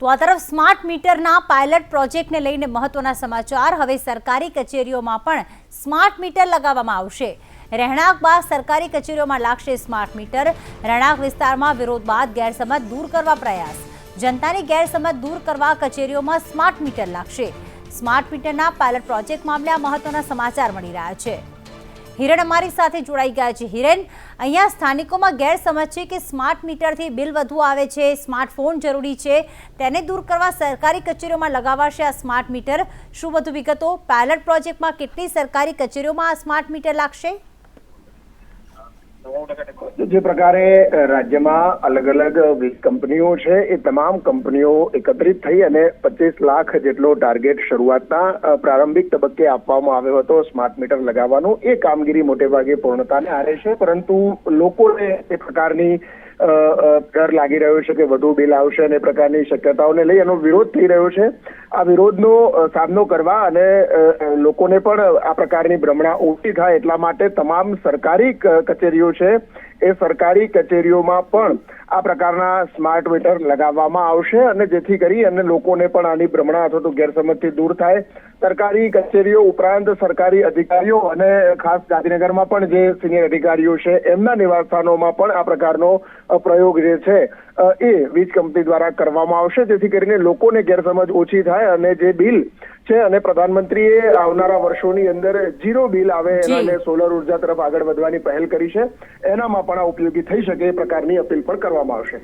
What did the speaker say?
તો આ તરફ સ્માર્ટ મીટરના પાયલટ પ્રોજેક્ટને લઈને મહત્વના સમાચાર. હવે સરકારી કચેરીઓમાં પણ સ્માર્ટ મીટર લગાવવામાં આવશે. રહેણાંક બાદ સરકારી કચેરીઓમાં લાગશે સ્માર્ટ મીટર. રહેણાંક વિસ્તારમાં વિરોધ બાદ ગેરસમજ દૂર કરવા પ્રયાસ. જનતાની ગેરસમજ દૂર કરવા કચેરીઓમાં સ્માર્ટ મીટર લાગશે. સ્માર્ટ મીટરના પાયલટ પ્રોજેક્ટ મામલે આ મહત્વના સમાચાર મળી રહ્યા છે. હિરણ અમારી સાથે જોડાઈ ગયા છે. હિરેન, અહીંયા સ્થાનિકોમાં ગેરસમજ છે કે સ્માર્ટ મીટરથી બિલ વધુ આવે છે, સ્માર્ટફોન જરૂરી છે. તેને દૂર કરવા સરકારી કચેરીઓમાં લગાવાશે આ સ્માર્ટ મીટર. શું વધુ વિગતો? પાયલટ પ્રોજેક્ટમાં કેટલી સરકારી કચેરીઓમાં આ સ્માર્ટ મીટર લાગશે? જે પ્રકારે રાજ્યમાં અલગ અલગ કંપનીઓ છે, એ તમામ કંપનીઓ એકત્રિત થઈ અને પચીસ લાખ જેટલો ટાર્ગેટ શરૂઆતના પ્રારંભિક તબક્કે આપવામાં આવ્યો હતો, સ્માર્ટ મીટર લગાવવાનો. એ કામગીરી મોટે ભાગે પૂર્ણતાને આરે છે, પરંતુ લોકોને એ પ્રકારની ડર લાગી રહ્યો છે કે વધુ બિલ આવશે અને એ પ્રકારની શક્યતાઓને લઈ એનો વિરોધ થઈ રહ્યો છે. આ વિરોધનો સામનો કરવા અને લોકોને પણ આ પ્રકારની ભ્રમણા ઓછી થાય એટલા માટે તમામ સરકારી કચેરીઓ છે. એ સરકારી કચેરીઓમાં પણ આ પ્રકારના સ્માર્ટ મીટર લગાવવામાં આવશે અને જેથી કરી અને લોકોને પણ આની ભ્રમણા અથવા તો ગેરસમજથી દૂર થાય. સરકારી કચેરીઓ ઉપરાંત સરકારી અધિકારીઓ અને ખાસ ગાંધીનગરમાં પણ જે સિનિયર અધિકારીઓ છે, એમના નિવાસસ્થાનોમાં પણ આ પ્રકારનો પ્રયોગ જે છે એ વીજ કંપની દ્વારા કરવામાં આવશે. જેથી કરીને લોકોને ગેરસમજ ઓછી થાય અને જે બિલ છે અને પ્રધાનમંત્રીએ આવનારા વર્ષોની અંદર જીરો બિલ આવે. અને સોલર ઊર્જા તરફ આગળ વધવાની પહેલ કરી છે એનામાં પણ આ ઉપયોગી થઈ શકે એ પ્રકારની અપીલ પણ કરવામાં આવશે